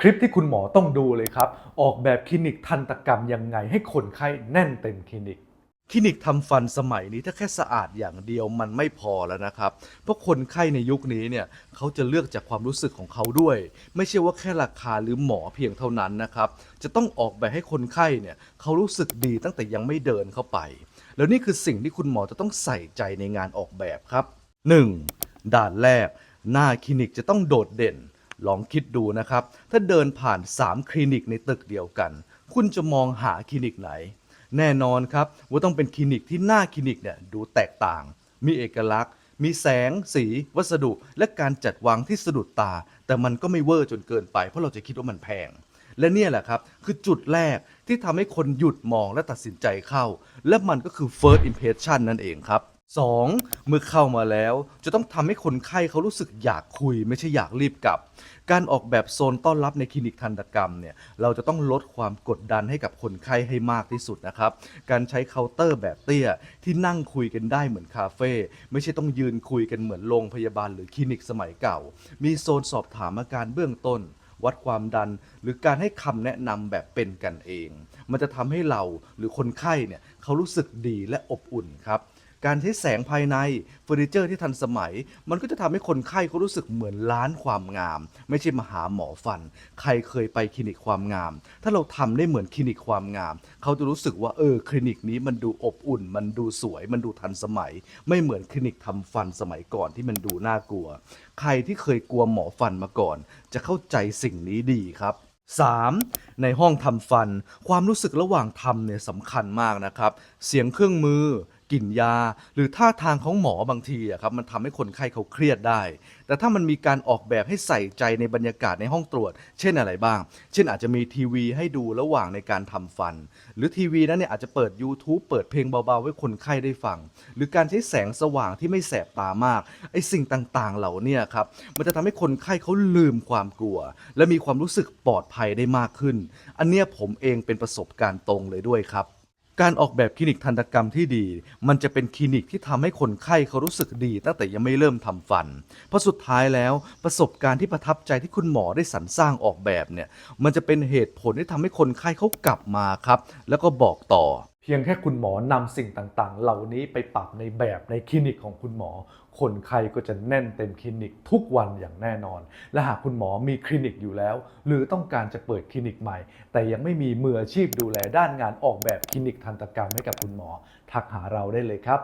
คลิปที่คุณหมอต้องดูเลยครับ ออกแบบคลินิกทันตกรรมยังไงให้คนไข้แน่นเต็มคลินิก คลินิกทำฟันสมัยนี้ถ้าแค่สะอาดอย่างเดียวมันไม่พอแล้วนะครับ เพราะคนไข้ในยุคนี้เนี่ยเขาจะเลือกจากความรู้สึกของเขาด้วย ไม่ใช่ว่าแค่ราคาหรือหมอเพียงเท่านั้นนะครับ จะต้องออกแบบให้คนไข้เนี่ยเขารู้สึกดีตั้งแต่ยังไม่เดินเข้าไป แล้วนี่คือสิ่งที่คุณหมอจะต้องใส่ใจในงานออกแบบครับ 1. ด่านแรก หน้าคลินิกจะต้องโดดเด่น ลองคิดดูนะครับ ถ้าเดินผ่าน 3 คลินิกในตึกเดียวกัน คุณจะมองหาคลินิกไหน แน่นอนครับว่าต้องเป็นคลินิกที่หน้าคลินิกเนี่ยดูแตกต่าง มีเอกลักษณ์ มีแสง สี วัสดุ และการจัดวางที่สะดุดตา แต่มันก็ไม่เวอร์จนเกินไป เพราะเราจะคิดว่ามันแพง และเนี่ยแหละครับคือจุดแรกที่ทำให้คนหยุดมองและตัดสินใจเข้า และมันก็คือ first impression นั่นเองครับ 2. เมื่อเข้ามาแล้วจะต้องทำให้คนไข้เขารู้สึกอยากคุยไม่ใช่อยากรีบกลับ การออกแบบโซนต้อนรับในคลินิกทันตกรรมเนี่ยเราจะต้องลดความกดดันให้กับคนไข้ให้มากที่สุดนะครับ การใช้เคาน์เตอร์แบบเตี้ยที่นั่งคุยกันได้เหมือนคาเฟ่ไม่ใช่ต้องยืนคุยกันเหมือนโรงพยาบาลหรือคลินิกสมัยเก่า มีโซนสอบถามอาการเบื้องต้น วัดความดัน หรือการให้คำแนะนำแบบเป็นกันเอง มันจะทำให้เราหรือคนไข้เนี่ยเขารู้สึกดีและอบอุ่นครับ การใช้แสงภายในเฟอร์นิเจอร์ที่ทันสมัย มันก็จะทำให้คนไข้เขารู้สึกเหมือนร้านความงาม ไม่ใช่มาหาหมอฟัน ใครเคยไปคลินิกความงาม ถ้าเราทำได้เหมือนคลินิกความงาม เขาจะรู้สึกว่าเออคลินิกนี้มันดูอบอุ่น มันดูสวย มันดูทันสมัย ไม่เหมือนคลินิกทำฟันสมัยก่อนที่มันดูน่ากลัว ใครที่เคยกลัวหมอฟันมาก่อน จะเข้าใจสิ่งนี้ดีครับ 3. ในห้องทำฟัน ความรู้สึกระหว่างทำเนี่ยสำคัญมากนะครับ เสียงเครื่องมือ กลิ่นยา หรือท่าทางของหมอบางทีอะครับมันทำให้คนไข้เขาเครียดได้ แต่ถ้ามันมีการออกแบบให้ใส่ใจในบรรยากาศในห้องตรวจ เช่นอะไรบ้าง เช่นอาจจะมีทีวีให้ดูระหว่างในการทำฟัน หรือทีวีนั้นเนี่ยอาจจะเปิด YouTube เปิดเพลงเบาๆ ให้คนไข้ได้ฟัง หรือการใช้แสงสว่างที่ไม่แสบตามากไอ้สิ่งต่างๆ เหล่านี้ครับมันจะทำให้คนไข้เขาลืมความกลัว และมีความรู้สึกปลอดภัยได้มากขึ้น อันเนี้ยผมเองเป็นประสบการณ์ตรงเลยด้วยครับ การออกแบบคลินิกทันตกรรมที่ดี มันจะเป็นคลินิกที่ทำให้คนไข้เขารู้สึกดี ตั้งแต่ยังไม่เริ่มทำฟัน เพราะสุดท้ายแล้วประสบการณ์ที่ประทับใจที่คุณหมอได้สรรสร้างออกแบบเนี่ยมันจะเป็นเหตุผลที่ทำให้คนไข้เขากลับมาครับ แล้วก็บอกต่อ พียงแค่คุณหมอนำสิ่งต่างๆ เหล่านี้ไปปรับในแบบในคลินิกของคุณหมอ คนไข้ก็จะแน่นเต็มคลินิกทุกวันอย่างแน่นอน และหากคุณหมอมีคลินิกอยู่แล้ว หรือต้องการจะเปิดคลินิกใหม่ แต่ยังไม่มีมืออาชีพดูแลด้านงานออกแบบคลินิกทันตกรรมให้กับคุณหมอ ทักหาเราได้เลยครับ